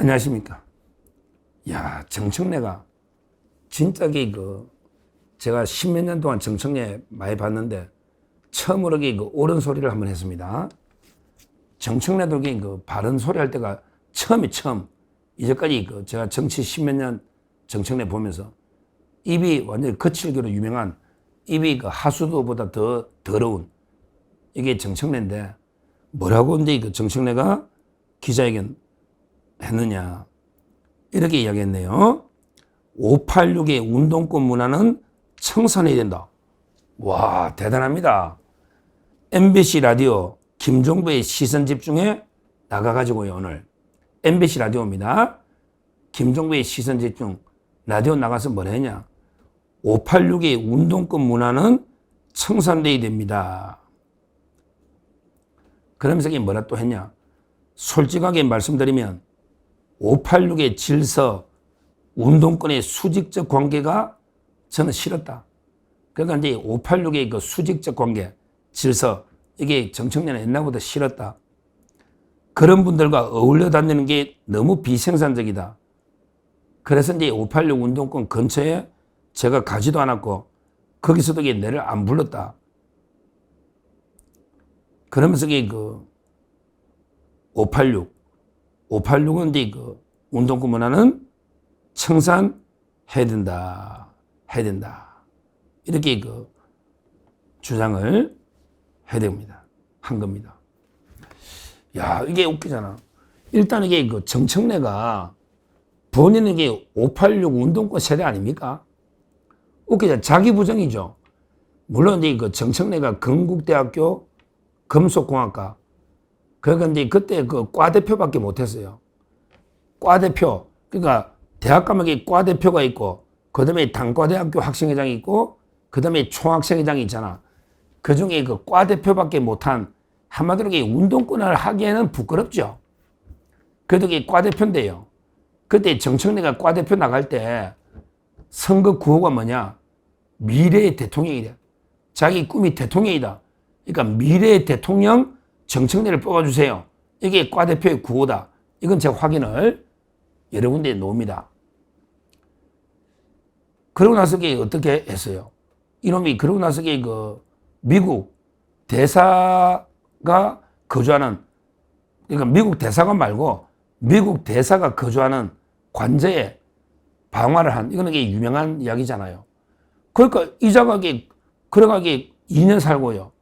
안녕하십니까. 야, 정청래가 진짜 그 제가 십몇 년 동안 정청래 많이 봤는데 처음으로 그 옳은 소리를 한번 했습니다. 정청래도 그 바른 소리 할 때가 처음이 처음. 이제까지 그 제가 정치 십몇 년 정청래 보면서 입이 완전히 거칠기로 유명한 입이 그 하수도보다 더 더러운 이게 정청래인데 뭐라고 근데 그 정청래가 기자회견 했느냐 이렇게 이야기했네요. 586의 운동권 문화는 청산해야 된다. 와 대단합니다. MBC 라디오 김종배의 시선 집중에 나가가지고요 오늘 MBC 라디오입니다. 김종배의 시선 집중 라디오 나가서 뭘 했냐? 586의 운동권 문화는 청산돼야 됩니다. 그러면서 뭐라 또 했냐? 솔직하게 말씀드리면 586의 질서, 운동권의 수직적 관계가 저는 싫었다. 그러니까 이제 586의 그 수직적 관계, 질서, 이게 정청래는 옛날보다 싫었다. 그런 분들과 어울려 다니는 게 너무 비생산적이다. 그래서 이제 586 운동권 근처에 제가 가지도 않았고, 거기서도 이게 내를 안 불렀다. 그러면서 이게 그, 586, 586은 이제 그 운동권 문화는 청산해야 된다. 해야 된다. 이렇게 그 주장을 해야 됩니다. 한 겁니다. 야, 이게 웃기잖아. 일단 이게 그 정청래가 본인은 이게 586 운동권 세대 아닙니까? 웃기잖아. 자기 부정이죠. 물론 이제 그 정청래가 건국대학교 금속공학과 그러니까 이제 그때 그 과 대표밖에 못했어요. 과 대표. 그러니까 대학 가면 과대표가 있고, 그 다음에 단과대학교 학생회장이 있고, 그 다음에 총학생회장이 있잖아. 그 중에 그 과 대표밖에 못한, 한마디로 이 운동권을 하기에는 부끄럽죠. 그래도 이게 과대표인데요. 그때 정청래가 과 대표 나갈 때 선거 구호가 뭐냐? 미래의 대통령이래. 자기 꿈이 대통령이다. 그러니까 미래의 대통령 정청래를 뽑아주세요. 이게 과 대표의 구호다. 이건 제가 확인을 여러 군데에 놓습니다. 그러고 나서 어떻게 했어요? 이놈이 그러고 나서 그 미국 대사가 거주하는 그러니까 미국 대사관 말고 미국 대사가 거주하는 관저에 방화를 한 이거는 유명한 이야기잖아요. 그러니까 이자가 그래가게 2년 살고요.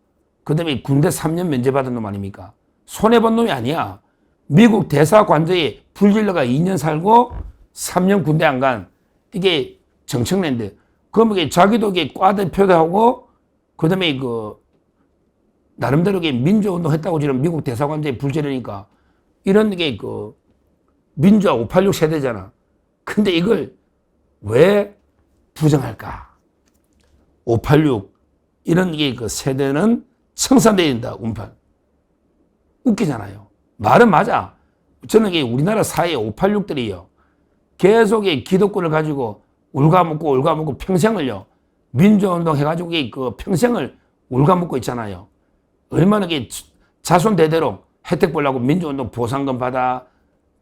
그 다음에 군대 3년 면제받은 놈 아닙니까? 손해본 놈이 아니야. 미국 대사 관저에 불질러가 2년 살고 3년 군대 안 간 이게 정청래인데 그러면 이게 자기도 이게 과대표도 하고 그 다음에 그 나름대로 게 민주운동 했다고 지금 미국 대사관저에 불지르니까 이런 게 그 민주화 586 세대잖아. 근데 이걸 왜 부정할까? 586 이런 게 그 세대는 청산돼야 된다, 운판. 웃기잖아요. 말은 맞아. 저는 이게 우리나라 사회 586들이요. 계속 기득권을 가지고 울가먹고 울가먹고 평생을요. 민주운동 해가지고 그 평생을 울가먹고 있잖아요. 얼마나 게 자손 대대로 혜택 보려고 민주운동 보상금 받아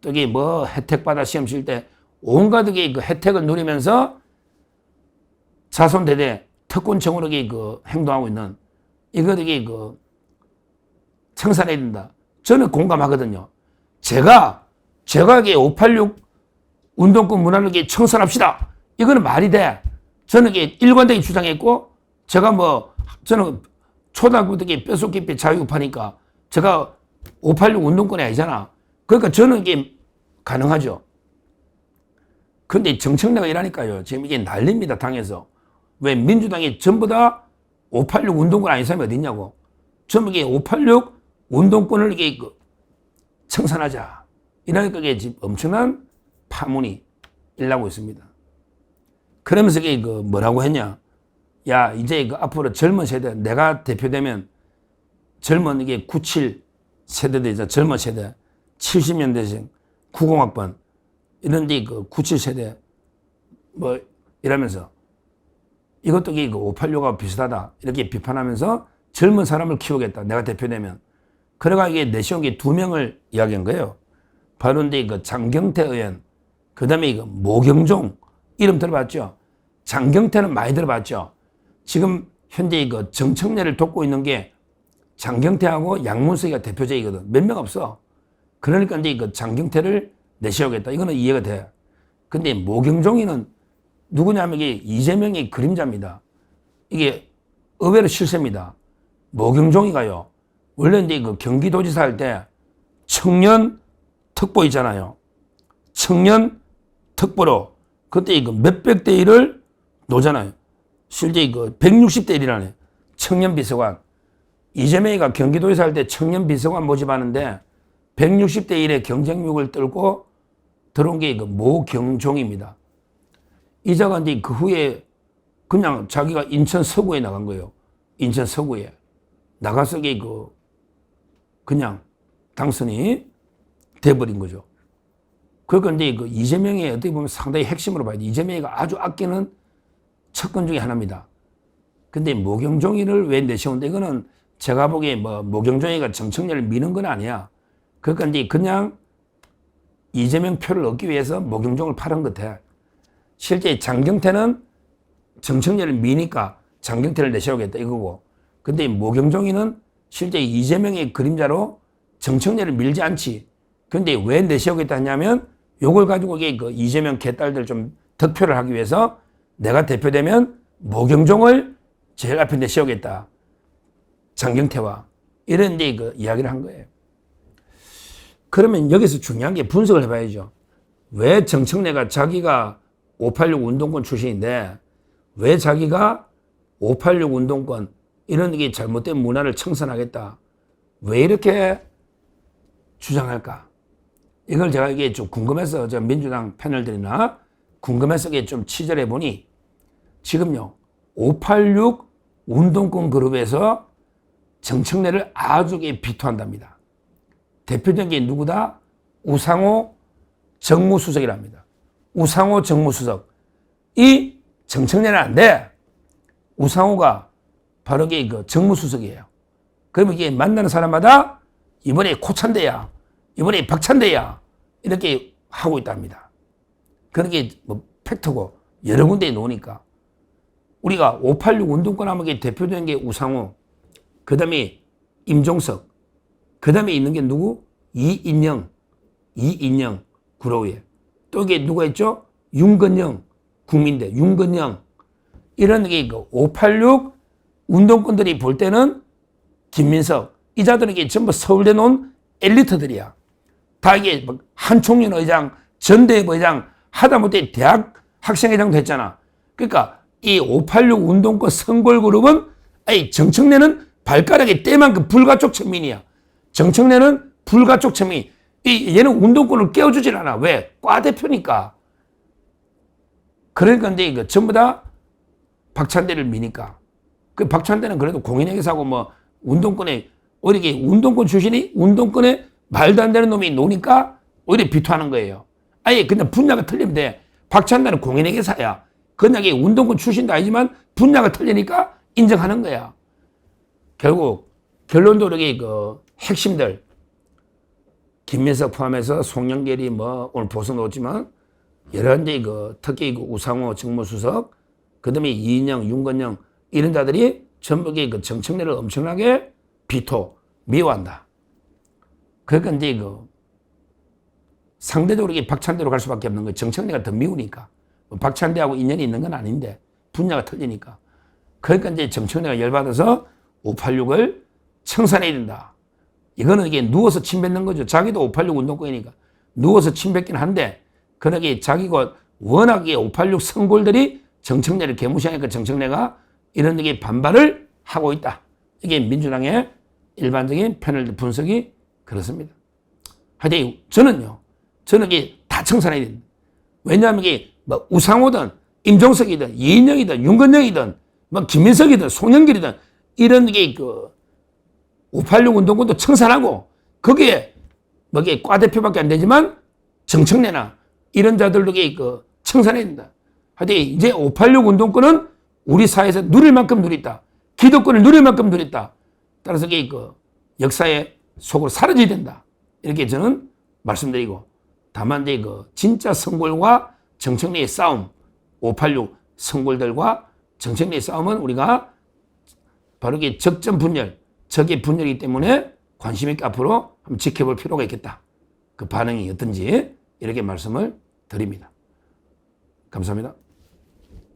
또 이게 뭐 혜택 받아 시험 칠 때 온갖 그 혜택을 누리면서 자손 대대 특권층으로 그 행동하고 있는 이거 되게 그 청산해야 된다. 저는 공감하거든요. 제가 제가 이게 586 운동권 문화를 청산합시다. 이거는 말이 돼. 저는 이게 일관되게 주장했고 제가 뭐 저는 초등학교 때 뼛속 깊이 자유파니까 제가 586 운동권이 아니잖아. 그러니까 저는 이게 가능하죠. 근데 정청래가 이라니까요. 지금 이게 난립니다, 당에서. 왜 민주당이 전부 다 586 운동권 아닌 사람이 어디 있냐고. 전부 이게 586 운동권을 이게 그 청산하자. 이러니까 이게 지금 엄청난 파문이 일나고 있습니다. 그러면서 이게 그 뭐라고 했냐. 야, 이제 그 앞으로 젊은 세대, 내가 대표되면 젊은 이게 97 세대들이죠. 젊은 세대. 70년대생, 90학번. 이런 데그 97 세대. 뭐, 이러면서 이것도 이게 586하고 비슷하다. 이렇게 비판하면서 젊은 사람을 키우겠다. 내가 대표되면. 그래가 이게 내시온 게두 명을 이야기한 거예요. 이제 그 장경태 의원, 그 다음에 이거 모경종 이름 들어봤죠? 장경태는 많이 들어봤죠? 지금 현재 이거 정청래를 돕고 있는 게 장경태하고 양문석이가 대표적이거든. 몇 명 없어. 그러니까 이제 그 장경태를 내세우겠다. 이거는 이해가 돼. 근데 모경종이는 누구냐면 이게 이재명의 그림자입니다. 이게 의외로 실세입니다. 모경종이가요. 원래 이제 그 경기도지사 할 때 청년 특보 있잖아요. 청년 특보로 그때 이거 몇백 대 일을 놓잖아요. 실제 이거 160대 1이라네. 청년 비서관. 이재명이가 경기도에서 할 때 청년 비서관 모집하는데 160대 1의 경쟁력을 떨고 들어온 게그 모경종입니다. 이자가 이제 그 후에 그냥 자기가 인천 서구에 나간 거예요. 인천 서구에. 나가서 그 그냥 당선이 돼버린 거죠. 그러니까 이제 그 이재명의 어떻게 보면 상당히 핵심으로 봐야 돼. 이재명이가 아주 아끼는 척건 중에 하나입니다. 근데 모경종이를 왜 내세운데 이거는 제가 보기에 뭐 모경종이가 정청래를 미는 건 아니야. 그러니까 이제 그냥 이재명 표를 얻기 위해서 모경종을 팔은 것 같아. 실제 장경태는 정청래를 미니까 장경태를 내세우겠다 이거고. 근데 모경종이는 실제 이재명의 그림자로 정청래를 밀지 않지. 근데 왜 내세우겠다 하냐면 요걸 가지고 이게 그 이재명 개딸들 좀 득표를 하기 위해서 내가 대표되면 모경종을 제일 앞에 내세우겠다. 장경태와 이런 이제 그 이야기를 한 거예요. 그러면 여기서 중요한 게 분석을 해봐야죠. 왜 정청래가 자기가 586 운동권 출신인데 왜 자기가 586 운동권 이런 게 잘못된 문화를 청산하겠다. 왜 이렇게 주장할까? 이걸 제가 이게 좀 궁금해서 저 민주당 패널들이나 궁금해서 이게 좀 취재해 보니 지금요 586 운동권 그룹에서 정청래를 아주 비토한답니다. 대표적인 게 누구다? 우상호 정무수석이랍니다. 우상호 정무수석. 이 정청래는 안 돼. 우상호가 바로 그 정무수석이에요. 그러면 이게 만나는 사람마다 이번에 코찬대야. 이번에 박찬대야. 이렇게 하고 있답니다. 그런 게뭐 팩트고 여러 군데에 놓으니까. 우리가 586 운동권 하면 대표적인 게 우상호, 그 다음에 임종석, 그 다음에 있는 게 누구? 이인영, 이인영, 구로위에. 또 이게 누가 있죠? 윤건영, 국민대, 윤건영. 이런 게 586 운동권들이 볼 때는 김민석, 이 자들은 이게 전부 서울대 놓은 엘리트들이야. 다 이게 뭐 한총련 의장, 전대협 의장, 하다못해 대학 학생회장도 했잖아. 그러니까 이 586 운동권 선골그룹은 아니 정청래는 발가락에 때만큼 불가촉 천민이야. 정청래는 불가촉 천민. 이 얘는 운동권을 깨워주질 않아. 왜? 과 대표니까. 그러니까 이제 이거 전부 다 박찬대를 미니까. 그 박찬대는 그래도 공인회계사고 뭐 운동권에 오히려 운동권 출신이 운동권에 말도 안 되는 놈이 노니까 오히려 비토하는 거예요. 아예 그냥 분야가 틀리면 돼. 박찬대는 공인회계사야. 그냥 운동권 출신도 아니지만 분야가 틀리니까 인정하는 거야. 결국 이렇게 그 핵심들 김민석 포함해서 송영길이 뭐 오늘 보수 넣었지만 여러 가지 그 특히 그 우상호 정무수석 그다음에 이인영, 윤건영 이런 자들이 전부 그 정청래를 엄청나게 비토 미워한다. 그러니까 이제 그 상대적으로 박찬대로 갈 수밖에 없는 거예요. 정청래가 더 미우니까. 뭐 박찬대하고 인연이 있는 건 아닌데 분야가 틀리니까. 그러니까 이제 정청래가 열받아서 586을 청산해야 된다. 이거는 이게 누워서 침 뱉는 거죠. 자기도 586 운동권이니까. 누워서 침 뱉긴 한데, 그러게 자기가 워낙에 586 선골들이 정청래를 개무시하니까 정청래가 이런 게 반발을 하고 있다. 이게 민주당의 일반적인 패널 분석이 그렇습니다. 하여튼 저는요, 저는 이게 다 청산해야 됩니다. 왜냐하면 이게 뭐 우상호든 임종석이든 이인영이든 윤건영이든 뭐 김민석이든 송영길이든 이런 게 그 586 운동권도 청산하고 거기에 뭐게 과 대표밖에 안 되지만 정청래나 이런 자들도 그 청산해야 된다. 하여튼 이제 586 운동권은 우리 사회에서 누릴 만큼 누렸다. 기득권을 누릴 만큼 누렸다. 따라서 그 역사의 속으로 사라져야 된다. 이렇게 저는 말씀드리고 다만 이제 그 진짜 성골과 정청래의 싸움, 586 성골들과 정청래의 싸움은 우리가 바로 이게 적전 분열, 적의 분열이기 때문에 관심 있게 앞으로 한번 지켜볼 필요가 있겠다. 그 반응이 어떤지 이렇게 말씀을 드립니다. 감사합니다.